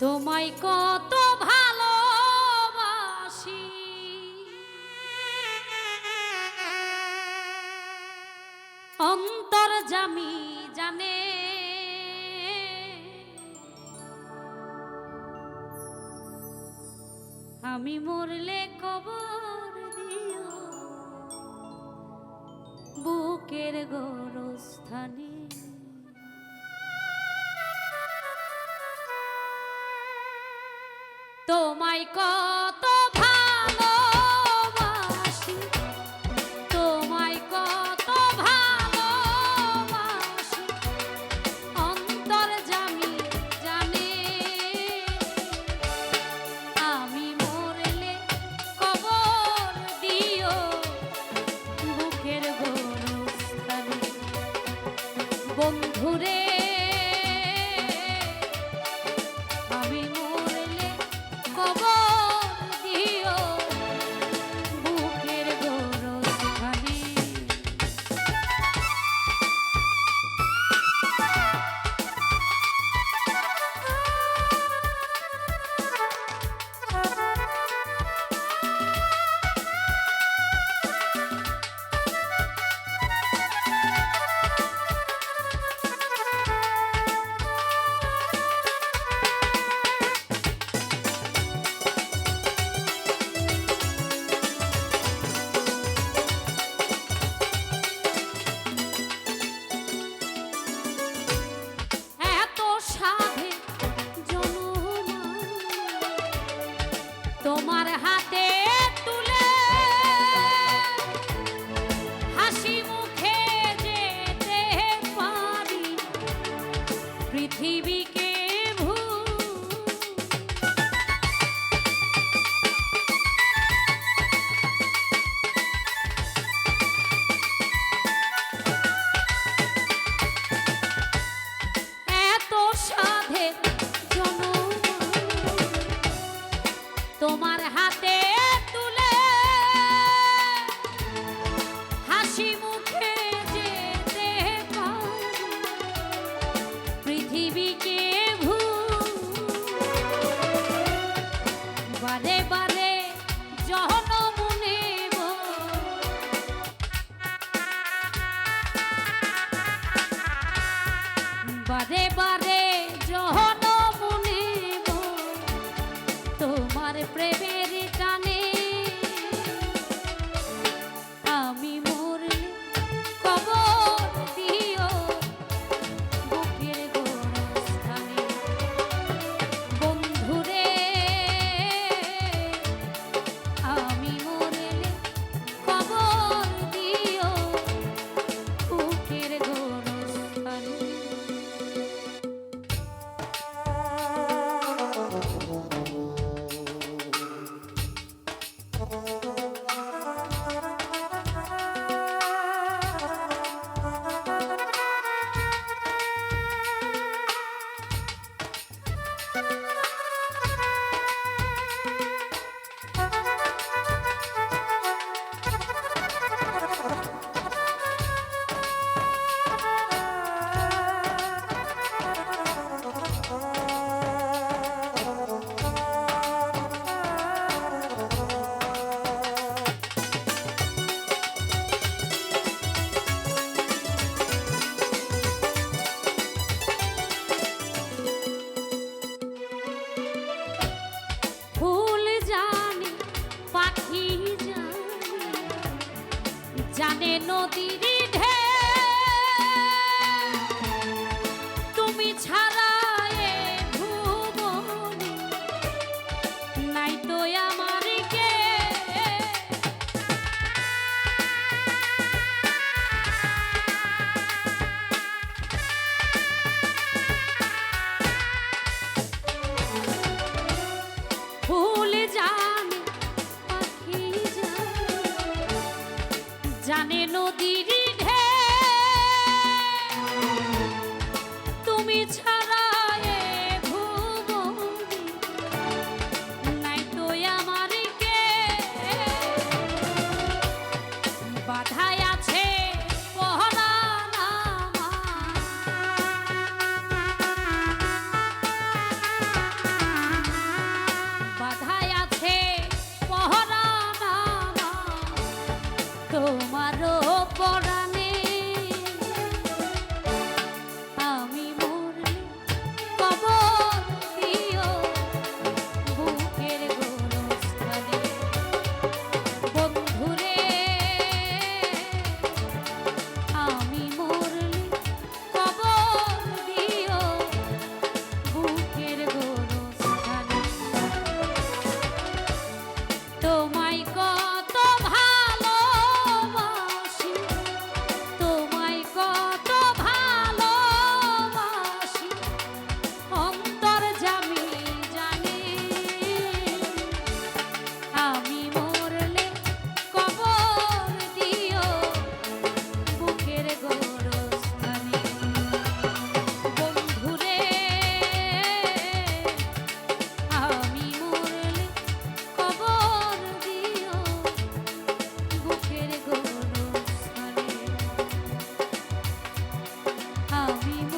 তোমায় কত আমি মরলে কবর দিও। বুকের গরস্থানে। তোমায় কত তোমার হাতে বারে বারে কানে নদীর আমি